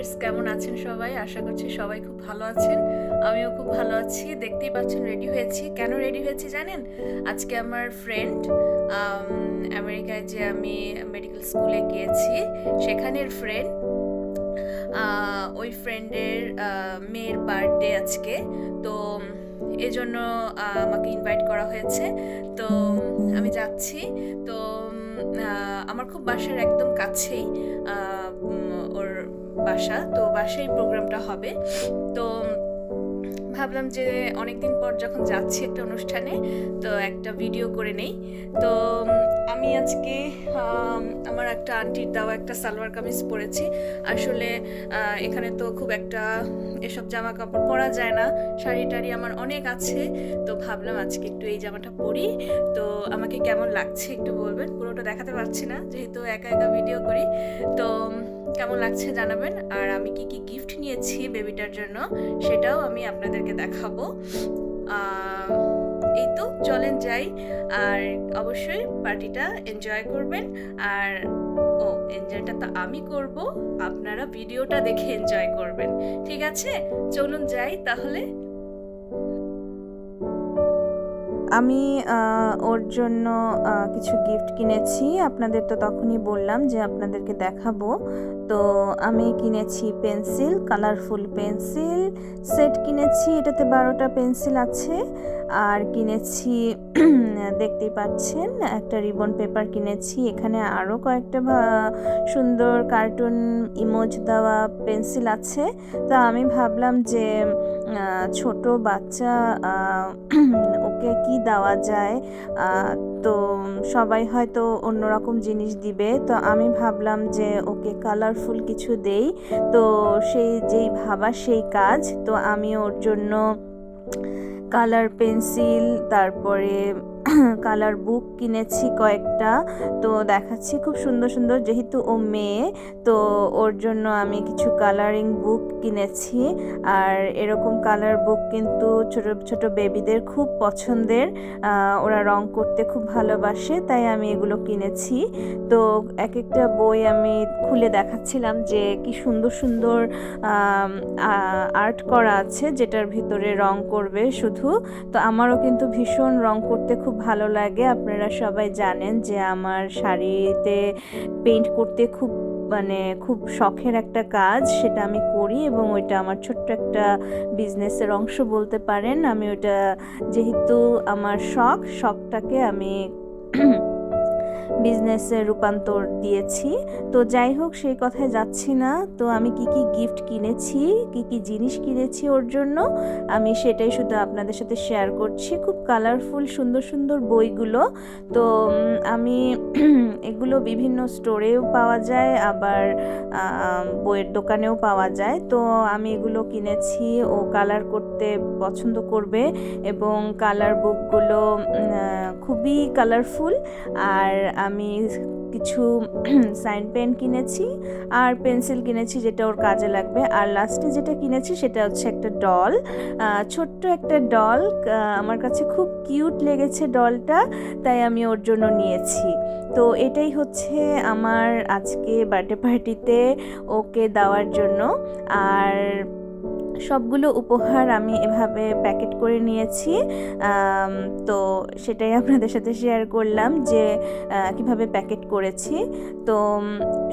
Viewers, কেমন আছেন সবাই? আশা করছি সবাই খুব ভালো আছেন। আমিও খুব ভালো আছি। দেখতেই পাচ্ছেন রেডি হয়েছি। কেন রেডি হয়েছি জানেন? আজকে আমার ফ্রেন্ড আমেরিকায় যে আমি মেডিকেল স্কুলে গিয়েছি, সেখানের ফ্রেন্ড ওই ফ্রেন্ডের মেয়ের বার্থডে আজকে। তো এজন্য আমাকে ইনভাইট করা হয়েছে। তো আমি যাচ্ছি। তো আমার খুব বাসার একদম কাছেই বাসা, তো বাসায় প্রোগ্রামটা হবে। তো ভাবলাম যে অনেকদিন পর যখন যাচ্ছি একটা অনুষ্ঠানে, তো একটা ভিডিও করে নেই। তো আমি আজকে আমার একটা আন্টির দেওয়া একটা সালোয়ার কামিজ পরেছি। আসলে এখানে তো খুব একটা এসব জামা কাপড় পরা যায় না। শাড়ি টাড়ি আমার অনেক আছে। তো ভাবলাম আজকে একটু এই জামাটা পরি। তো আমাকে কেমন লাগছে একটু বলবেন? পুরোটা দেখাতে পারছি না, যেহেতু একা একা ভিডিও করি। তো কেমন লাগছে জানাবেন। আর আমি কি কি গিফট নিয়েছি বেবিটার জন্য, সেটাও আমি আপনাদেরকে দেখাবো। এই তো চলেন যাই। আর অবশ্যই পার্টিটা এনজয় করবেন। আর, ও এনজয়টা তো আমি করব। আপনারা ভিডিওটা দেখে এনজয় করবেন। ঠিক আছে? চলুন যাই তাহলে। আমি ওর জন্য কিছু গিফট কিনেছি। আপনাদের তো তখনই বললাম যে আপনাদেরকে দেখাবো। তো আমি কিনেছি পেন্সিল কালারফুল পেন্সিল। সেট কিনেছি, এটাতে বারোটা পেন্সিল আছে। আর কিনেছি, দেখতেই পাচ্ছেন, একটা রিবন পেপার কিনেছি। এখানে আরও কয়েকটা সুন্দর কার্টুন ইমোজ দেওয়া পেন্সিল আছে। তো আমি ভাবলাম যে ছোট বাচ্চা আহ, ওকে কি দেওয়া যায় তো সবাই হয়তো অন্যরকম জিনিস দিবে। তো আমি ভাবলাম যে ওকে কালারফুল কিছু দেই। তো সেই যেই ভাবা সেই কাজ। তো আমি ওর জন্য কালার পেন্সিল তারপরে কালার বুক কিনেছি কয়েকটা। তো দেখাচ্ছি খুব সুন্দর সুন্দর। যেহেতু ও মেয়ে তো ওর জন্য আমি কিছু কালারিং বুক কিনেছি। আর এরকম কালার বুক কিন্তু ছোট ছোট বেবিদের খুব পছন্দের। ওরা রং করতে খুব ভালোবাসে, তাই আমি এগুলো কিনেছি। তো এক একটা বই আমি খুলে দেখাচ্ছিলাম যে কি সুন্দর সুন্দর আর্ট করা আছে যেটার ভিতরে রং করবে শুধু। তো আমারও কিন্তু ভীষণ রং করতে খুব ভালো লাগে। আপনারা সবাই জানেন যে আমার শাড়িতে পেইন্ট করতে খুব মানে খুব শখের একটা কাজ, সেটা আমি করি এবং ওইটা আমার ছোট্ট একটা বিজনেসের অংশ বলতে পারেন। আমি ওটা যেহেতু আমার শখ, শখটাকে আমি বিজনেসে রূপান্তর দিয়েছি। তো যাই হোক, সেই কথায় যাচ্ছি না। তো আমি কি কি গিফট কিনেছি, কি কি জিনিস কিনেছি ওর জন্য, আমি সেটাই শুধু আপনাদের সাথে শেয়ার করছি। খুব কালারফুল সুন্দর সুন্দর বইগুলো। তো আমি এগুলো বিভিন্ন স্টোরেও পাওয়া যায়, আবার বইয়ের দোকানেও পাওয়া যায়। তো আমি এগুলো কিনেছি, ও কালার করতে পছন্দ করবে এবং কালার বুকগুলো খুবই কালারফুল আর আমি কিছু সাইন পেন কিনেছি আর পেন্সিল কিনেছি যেটা ওর কাজে লাগবে। আর লাস্টে যেটা কিনেছি সেটা হচ্ছে একটা ডল ছোট্ট একটা ডল আমার কাছে খুব কিউট লেগেছে ডলটা তাই আমি ওর জন্য নিয়েছি। তো এটাই হচ্ছে আমার আজকে বার্থডে পার্টিতে ওকে দেওয়ার জন্য। আর সবগুলো উপহার আমি এভাবে প্যাকেট করে নিয়েছি। তো সেটাই আপনাদের সাথে শেয়ার করলাম যে কীভাবে প্যাকেট করেছি। তো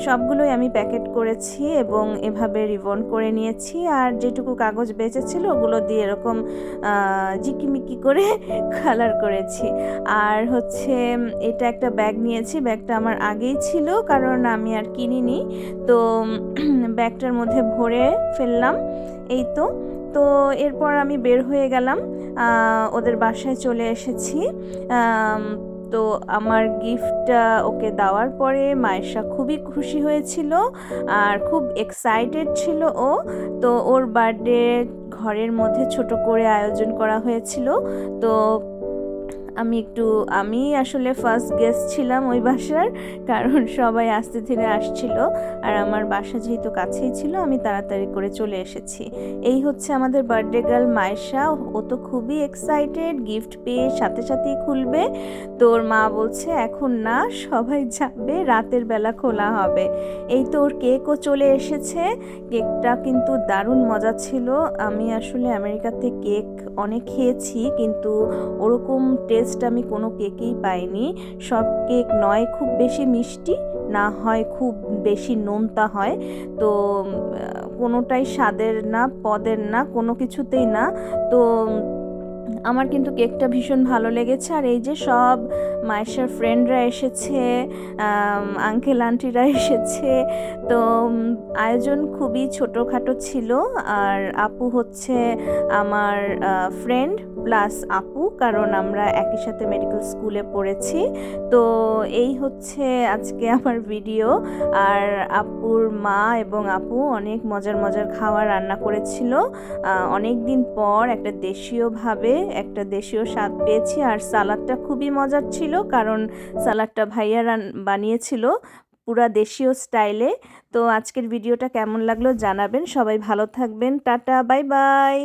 সবগুলোই আমি প্যাকেট করেছি এবং এভাবে রিবন করে নিয়েছি। আর যেটুকু কাগজ বেঁচেছিল ওগুলো দিয়ে এরকম জিকিমিকি করে কালার করেছি। আর হচ্ছে এটা একটা ব্যাগ নিয়েছি। ব্যাগটা আমার আগেই ছিল কারণ আমি আর কিনিনি। তো ব্যাগটার মধ্যে ভরে ফেললাম। এই তো তো এরপর আমি বের হয়ে গেলাম ওদের বাসায় চলে এসেছি। তো আমার গিফটটা ওকে দেওয়ার পরে মায়েশা খুবই খুশি হয়েছিল আর খুব এক্সাইটেড ছিল ও। তো ওর বার্থডে ঘরের মধ্যে ছোট করে আয়োজন করা হয়েছিল। তো আমি একটু, আমি আসলে ফার্স্ট গেস্ট ছিলাম ওই বাসার, কারণ সবাই আস্তে ধীরে আসছিল। আর আমার বাসা যেহেতু কাছেই ছিল, আমি তাড়াতাড়ি করে চলে এসেছি। এই হচ্ছে আমাদের বার্থডে গার্ল মায়েশা। ও তো খুবই এক্সাইটেড গিফট পেয়ে সাথে সাথেই খুলবে। তোর মা বলছে, এখন না, সবাই যাবে, রাতের বেলা খোলা হবে। এই তো ওর কেকও চলে এসেছে। কেকটা কিন্তু দারুণ মজা ছিল। আমি আসলে আমেরিকাতে কেক অনেক খেয়েছি, কিন্তু ওরকম টেস্ট আমি কোনো কেকেই পাইনি। সব কেক নয়, খুব বেশি মিষ্টি, না হয় খুব বেশি নোনতা হয়। তো কোনোটাই স্বাদের না, পদের না, কোনো কিছুতেই না। তো, আমার কিন্তু কেকটা ভীষণ ভালো লেগেছে। আর এই যে সব মায়েশার ফ্রেন্ডরা এসেছে আঙ্কেল আন্টিরা এসেছে, তো আয়োজন খুবই ছোটোখাটো ছিল। আর আপু হচ্ছে আমার ফ্রেন্ড প্লাস আপু, কারণ আমরা একই সাথে মেডিকেল স্কুলে পড়েছি। তো এই হচ্ছে আজকে আমার ভিডিও আর আপুর মা এবং আপু অনেক মজার মজার খাবার রান্না করেছিল। অনেক দিন পর একটা দেশীয়ভাবে একটা দেশীয় স্বাদ পেয়েছি। আর সালাদটা খুবই মজার ছিল, কারণ সালাদটা ভাইয়া রান- বানিয়েছিল পুরা দেশীয় স্টাইলে তো আজকের ভিডিওটা কেমন লাগল জানাবেন। সবাই ভালো থাকবেন। Tata bye bye